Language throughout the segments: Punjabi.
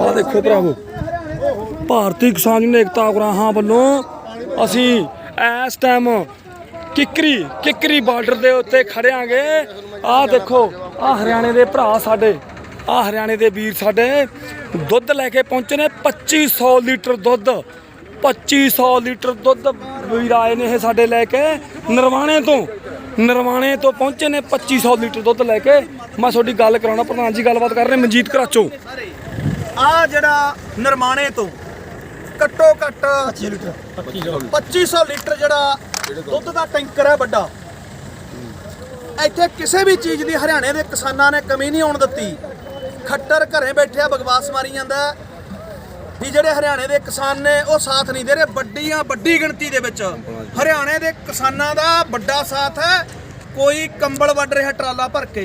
ਆ ਦੇਖੋ ਭਰਾਵੋ, ਭਾਰਤੀ ਕਿਸਾਨ ਯੂਨੀਅਨ ਏਕਤਾ ਉਗਰਾਹਾਂ ਵੱਲੋਂ ਅਸੀਂ ਇਸ ਟਾਈਮ ਕਿਕਰੀ ਕਿਕਰੀ ਬਾਰਡਰ ਦੇ ਉੱਤੇ ਖੜਿਆਂਗੇ ਆਹ ਦੇਖੋ, ਆਹ ਹਰਿਆਣੇ ਦੇ ਭਰਾ ਸਾਡੇ, ਆਹ ਹਰਿਆਣੇ ਦੇ ਵੀਰ ਸਾਡੇ, ਦੁੱਧ ਲੈ ਕੇ ਪਹੁੰਚੇ ਨੇ 2500 ਲੀਟਰ ਦੁੱਧ 2500 ਲੀਟਰ ਦੁੱਧ ਵੀਰ ਆਏ ਨੇ ਇਹ ਸਾਡੇ ਲੈ ਕੇ ਨਰਵਾਣੇ ਤੋਂ। ਨਰਵਾਣੇ ਤੋਂ ਪਹੁੰਚੇ ਨੇ 2500 ਲੀਟਰ ਦੁੱਧ ਲੈ ਕੇ। ਮੈਂ ਤੁਹਾਡੀ ਗੱਲ ਕਰਾਉਣਾ ਪ੍ਰਧਾਨ ਜੀ ਗੱਲਬਾਤ ਕਰ ਰਹੇ ਮਨਜੀਤ ਕਰਾਚੋ। ਆ ਜਿਹੜਾ ਨਰਮਾਣੇ ਤੋਂ ਘੱਟੋ ਘੱਟ 25 ਲੀਟਰ। 2500 ਲੀਟਰ ਜਿਹੜਾ ਦੁੱਧ ਦਾ ਟੈਂਕਰ ਹੈ ਵੱਡਾ। ਇੱਥੇ ਕਿਸੇ ਵੀ ਚੀਜ਼ ਦੀ ਹਰਿਆਣੇ ਦੇ ਕਿਸਾਨਾਂ ਨੇ ਕਮੀ ਨਹੀਂ ਆਉਣ ਦਿੱਤੀ। ਖੱਟਰ ਘਰੇ ਬੈਠਿਆ ਬਕਵਾਸ ਮਾਰੀ ਜਾਂਦਾ। ਵੀ ਜਿਹੜੇ ਹਰਿਆਣੇ ਦੇ ਕਿਸਾਨ ਨੇ, ਉਹ ਸਾਥ ਨਹੀਂ ਦੇ ਰਹੇ ਵੱਡੀਆਂ, ਵੱਡੀ ਗਿਣਤੀ ਦੇ ਵਿੱਚ। ਹਰਿਆਣੇ ਦੇ ਕਿਸਾਨਾਂ ਦਾ ਵੱਡਾ ਸਾਥ ਹੈ। ਕੋਈ ਕੰਬਲ ਵੱਢ ਰਿਹਾ, ਟਰਾਲਾ ਭਰ ਕੇ।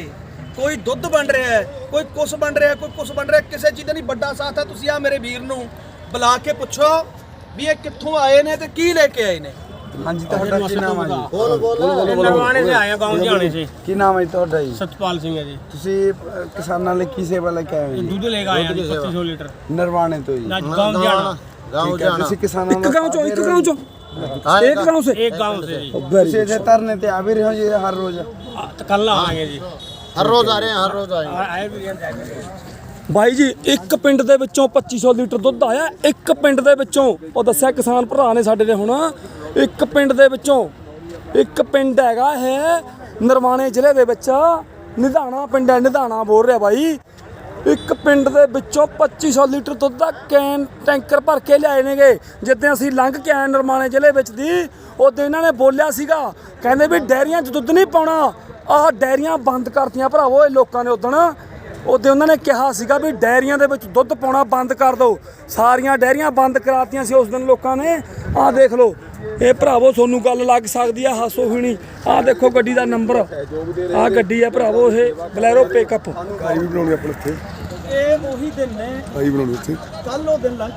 ਕੋਈ ਦੁੱਧ ਵੰਡ ਰਿਹਾ ਕੋਈ ਕੁਛ ਵੰਡ ਰਿਹਾ, ਕੋਈ ਕੁਛ ਵੰਡ ਰਿਹਾ, ਕਿਸੇ ਚੀਜ਼ ਦਾ ਨਹੀਂ, ਵੱਡਾ ਸਾਥ ਹੈ। ਤੁਸੀਂ ਆ ਮੇਰੇ ਵੀਰ ਨੂੰ ਬੁਲਾ ਕੇ ਪੁੱਛੋ ਵੀ ਇਹ ਕਿੱਥੋਂ ਆਏ ਨੇ ਤੇ ਕੀ ਲੈ ਕੇ ਆਏ ਨੇ। ਹਾਂਜੀ ਤੁਹਾਡਾ ਕੀ ਨਾਮ ਹੈ ਜੀ ਨਰਵਾਣੇ से आए हैं गाँव जाने से ਕੀ ਨਾਮ ਹੈ ਜੀ ਤੁਹਾਡਾ ਜੀ सतपाल सिंह है जी ਤੁਸੀਂ ਅ, ਕਿਸਾਨਾਂ ਲਈ ਕੀ ਸੇਵਾ ਲੈ ਕੇ ਆਏ ਹੋ ਜੀ दूध लेकर आए हैं जी पच्चीस सौ लीटर ਨਰਵਾਣੇ ਤੋਂ ਜੀ आज गाँव जाना ਠੀਕ ਹੈ ਤੁਸੀਂ ਕਿਸਾਨਾਂ ਇੱਕ ਗਾਉਂ ਚੋਂ ਇੱਕ ਗਾਉਂ ਚੋਂ ਇੱਕ ਗਾਉਂ ਸੇ एक गाँव से जी ਤੁਸੀਂ ਇੱਥੇ ਧਰਨੇ ਤੇ ਆ ਵੀ ਰਹੇ ਹੋ ਜੀ ਹਰ ਰੋਜ਼ आ, तो कल आएंगे जी हर रोज आ रहे हैं हर रोज आए आ- आए भी हैं, जाएंगे भी हैं। ਬਾਈ ਜੀ ਇੱਕ ਪਿੰਡ ਦੇ ਵਿੱਚੋਂ 2500 ਲੀਟਰ ਦੁੱਧ ਆਇਆ ਇੱਕ ਪਿੰਡ ਦੇ ਵਿੱਚੋਂ ਉਹ ਦੱਸਿਆ ਕਿਸਾਨ ਭਰਾ ਨੇ ਸਾਡੇ ਦੇ ਹੁਣ ਇੱਕ ਪਿੰਡ ਦੇ ਵਿੱਚੋਂ, ਇੱਕ ਪਿੰਡ ਹੈਗਾ ਹੈ ਨਰਵਾਣੇ ਜ਼ਿਲ੍ਹੇ ਦੇ ਵਿੱਚ। ਨਿਧਾਣਾ ਪਿੰਡ ਹੈ, ਨਿਧਾਣਾ ਬੋਲ ਰਿਹਾ ਬਾਈ। ਇੱਕ ਪਿੰਡ ਦੇ ਵਿੱਚੋਂ 2500 ਲੀਟਰ ਦੁੱਧ ਦਾ ਕੈਨ ਟੈਂਕਰ ਭਰ ਕੇ ਲਿਆਏ ਨੇਗੇ। ਜਿੱਦਾਂ ਅਸੀਂ ਲੰਘ ਕੇ ਆਏ ਨਰਮਾਣੇ ਜ਼ਿਲ੍ਹੇ ਵਿੱਚ ਦੀ, ਉਦੋਂ ਇਹਨਾਂ ਨੇ ਬੋਲਿਆ ਸੀਗਾ, ਕਹਿੰਦੇ ਵੀ ਡੈਰੀਆਂ 'ਚ ਦੁੱਧ ਨਹੀਂ ਪਾਉਣਾ। ਆਹ ਡੈਰੀਆਂ ਬੰਦ ਕਰਤੀਆਂ ਭਰਾਵੋ ਇਹ ਲੋਕਾਂ ਨੇ ਉਦਣ ਉਹਦੇ ਉਹਨਾਂ ਨੇ ਕਿਹਾ ਸੀਗਾ ਵੀ ਡੈਰੀਆਂ ਦੇ ਵਿੱਚ ਦੁੱਧ ਪਾਉਣਾ ਬੰਦ ਕਰ ਦਿਓ। ਸਾਰੀਆਂ ਡੈਰੀਆਂ ਬੰਦ ਕਰਾਤੀਆਂ ਸੀ ਉਸ ਦਿਨ ਲੋਕਾਂ ਨੇ। ਆਹ ਦੇਖ ਲਓ ਇਹ ਭਰਾਵੋ ਤੁਹਾਨੂੰ ਗੱਲ ਲੱਗ ਸਕਦੀ ਆ ਹਾਸੋ ਹੁਣੀ। ਆਹ ਦੇਖੋ ਗੱਡੀ ਦਾ ਨੰਬਰ। ਆਹ ਗੱਡੀ ਆ ਭਰਾਵੋ ਇਹ ਬਲੈਰੋ ਪਿਕਅਪ ਇਹ ਉਹੀ ਦਿਨ ਨੇ। ਆਈ ਬਣਾਉਣੀ ਉੱਥੇ ਕੱਲ ਉਹ ਦਿਨ ਲੰਘ